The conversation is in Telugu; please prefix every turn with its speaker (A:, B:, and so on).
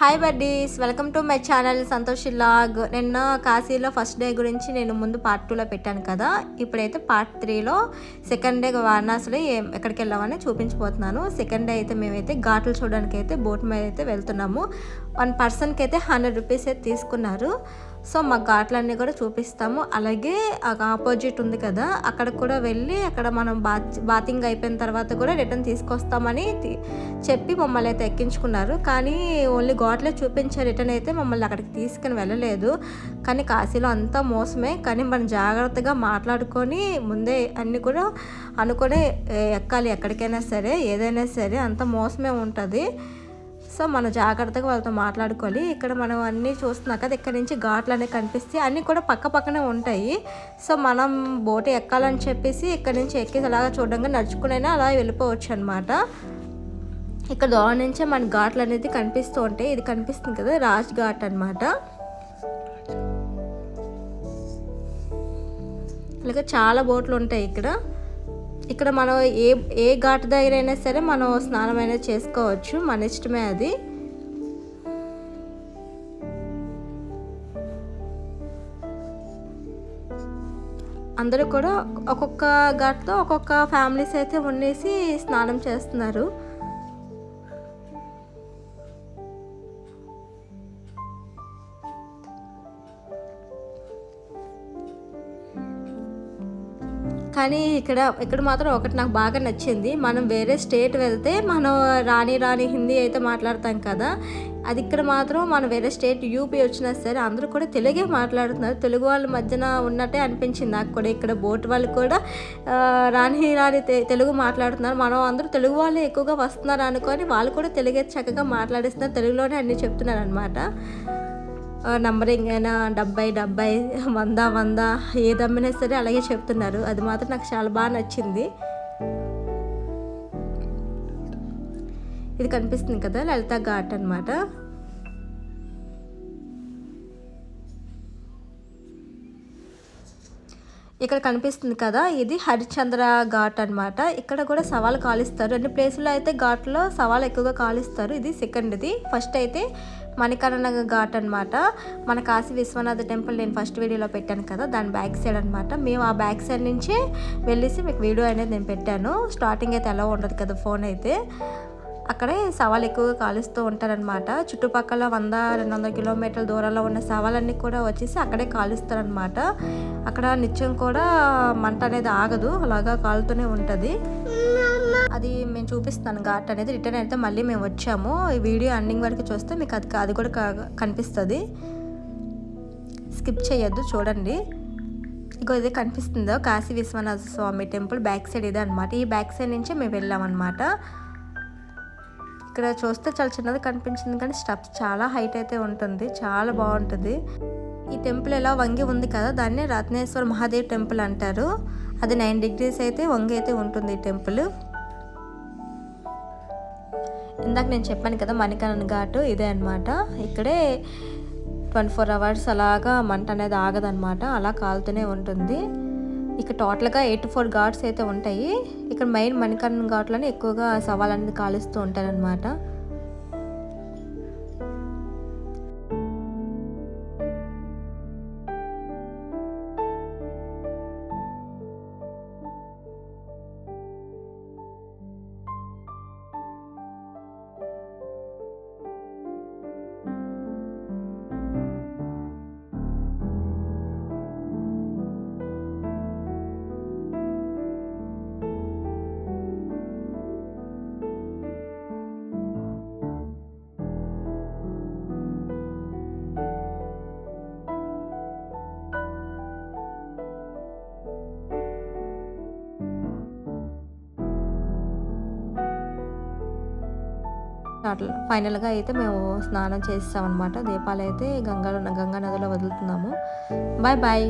A: Hi buddies welcome to my channel Santosh vlog నిన్న కాశీలో ఫస్ట్ డే గురించి నేను ముందు పార్ట్ టూలో పెట్టాను కదా. ఇప్పుడైతే పార్ట్ త్రీలో సెకండ్ డే వారణాసిలో ఏం- ఎక్కడికి వెళ్ళామని చూపించబోతున్నాను. సెకండ్ డే అయితే మేమైతే ఘాట్లు చూడడానికి అయితే బోట్ మీద అయితే వెళ్తున్నాము. వన్ పర్సన్కి అయితే హండ్రెడ్ రూపీస్ అయితే తీసుకున్నారు. సో మా ఘాట్లన్నీ కూడా చూపిస్తాము. అలాగే ఆపోజిట్ ఉంది కదా అక్కడ కూడా వెళ్ళి అక్కడ మనం బాత్ బాతింగ్ అయిపోయిన తర్వాత కూడా రిటర్న్ తీసుకొస్తామని చెప్పి మమ్మల్ని అయితే ఎక్కించుకున్నారు. కానీ ఓన్లీ ఘాట్లే చూపించే రిటర్న్ అయితే మమ్మల్ని అక్కడికి తీసుకుని వెళ్ళలేదు. కానీ కాశీలో అంతా మోసమే. కానీ మనం జాగ్రత్తగా మాట్లాడుకొని ముందే అన్నీ కూడా అనుకునే ఎక్కాలి ఎక్కడికైనా సరే ఏదైనా సరే అంత మోసమే ఉంటుంది. సో మనం జాగ్రత్తగా వాళ్ళతో మాట్లాడుకోవాలి. ఇక్కడ మనం అన్నీ చూస్తున్నాం కదా ఇక్కడ నుంచి ఘాట్లు అనేవి కనిపిస్తాయి. అన్నీ కూడా పక్క పక్కనే ఉంటాయి. సో మనం బోట్ ఎక్కాలని చెప్పేసి ఇక్కడ నుంచి ఎక్కేసి అలాగా చూడంగా నడుచుకునైనా అలా వెళ్ళిపోవచ్చు అనమాట ఇక్కడ దూరం నుంచే మన ఘాట్లు అనేది కనిపిస్తూ ఉంటాయి. ఇది కనిపిస్తుంది కదా రాజ్ ఘాట్ అనమాట అలాగే చాలా బోట్లు ఉంటాయి ఇక్కడ. ఇక్కడ మనం ఏ ఏ ఘాట్ దగ్గర అయినా సరే మనం స్నానం అయినా చేసుకోవచ్చు. మన ఇష్టమే అది. అందరూ కూడా ఒక్కొక్క ఘాట్తో ఒక్కొక్క ఫ్యామిలీస్ అయితే ఉండేసి స్నానం చేస్తున్నారు. కానీ ఇక్కడ ఇక్కడ మాత్రం ఒకటి నాకు బాగా నచ్చింది. మనం వేరే స్టేట్ వెళ్తే మనం రాని రాని హిందీ అయితే మాట్లాడతాం కదా. అది ఇక్కడ మాత్రం మనం వేరే స్టేట్ యూపీ వచ్చినా సరే అందరూ కూడా తెలుగే మాట్లాడుతున్నారు. తెలుగు వాళ్ళ మధ్యన ఉన్నట్టే అనిపించింది నాకు కూడా. ఇక్కడ బోట్ వాళ్ళు కూడా రాణి రాని రాని తె- తెలుగు మాట్లాడుతున్నారు. మనం అందరూ తెలుగు వాళ్ళు ఎక్కువగా వస్తున్నారు అనుకొని వాళ్ళు కూడా తెలుగే చక్కగా మాట్లాడిస్తున్నారు. తెలుగులోనే అన్నీ చెప్తున్నారు అనమాట నంబరింగ్ అయినా డెబ్బై డెబ్బై వంద వంద ఏది అమ్మినా సరే అలాగే చెప్తున్నారు. అది మాత్రం నాకు చాలా బాగా నచ్చింది. ఇది కనిపిస్తుంది కదా లలిత ఘాట్ అనమాట ఇక్కడ కనిపిస్తుంది కదా ఇది హరిశ్చంద్ర ఘాట్ అన్నమాట. ఇక్కడ కూడా సవాలు కాలుస్తారు. అన్ని ప్లేసుల్లో అయితే ఘాట్లో సవాలు ఎక్కువగా కాలుస్తారు. ఇది సెకండ్ది ఫస్ట్ అయితే మణికర్ణ ఘాట్ అన్నమాట. మన కాశీ విశ్వనాథ టెంపుల్ నేను ఫస్ట్ వీడియోలో పెట్టాను కదా దాని బ్యాక్ సైడ్ అనమాట మేము ఆ బ్యాక్ సైడ్ నుంచి వెళ్ళేసి మీకు వీడియో అనేది నేను పెట్టాను. స్టార్టింగ్ అయితే ఎలా ఉండదు కదా ఫోన్ అయితే. అక్కడే సవాలు ఎక్కువగా కాలుస్తూ ఉంటారనమాట చుట్టుపక్కల వంద రెండు వందల కిలోమీటర్ల దూరంలో ఉన్న సవాలన్నీ కూడా వచ్చేసి అక్కడే కాలుస్తారనమాట అక్కడ నిత్యం కూడా మంట అనేది ఆగదు అలాగా కాలుతూనే ఉంటుంది. అది మేము చూపిస్తాను ఘాట్ అనేది రిటర్న్ అయితే మళ్ళీ మేము వచ్చాము. ఈ వీడియో ఎండింగ్ వరకు చూస్తే మీకు అది అది కూడా కనిపిస్తుంది. స్కిప్ చేయొద్దు చూడండి. ఇగో ఇది కనిపిస్తుందో? Kashi Vishwanatha Swami temple back side ఇదే అనమాట ఈ బ్యాక్ సైడ్ నుంచే మేము వెళ్ళామన్నమాట. ఇక్కడ చూస్తే చాలా చిన్నది కనిపించింది కానీ స్టెప్స్ చాలా హైట్ అయితే ఉంటుంది. చాలా బాగుంటుంది. ఈ టెంపుల్ ఎలా వంగి ఉంది కదా దాన్ని రత్నేశ్వర మహాదేవ్ టెంపుల్ అంటారు. అది నైన్ డిగ్రీస్ అయితే వంగి అయితే ఉంటుంది ఈ టెంపుల్. ఇందాక నేను చెప్పాను కదా మణికనన్ ఘాటు ఇదే అనమాట ఇక్కడే ట్వంటీ ఫోర్ అవర్స్ అలాగా మంట అనేది ఆగదనమాట అలా కాలుతూనే ఉంటుంది. ఇక టోటల్గా ఎయిట్ ఫోర్ ఘాట్స్ అయితే ఉంటాయి. ఇక్కడ మెయిన్ మణికర్ణ ఘాట్లోనే ఎక్కువగా సవాల్ అనేది కాలుస్తూ ఉంటారనమాట అట్లా ఫైనల్గా అయితే మేము స్నానం చేస్తామన్నమాట. దీపాలు అయితే గంగా గంగా నదిలో వదులుతున్నాము. Bye bye.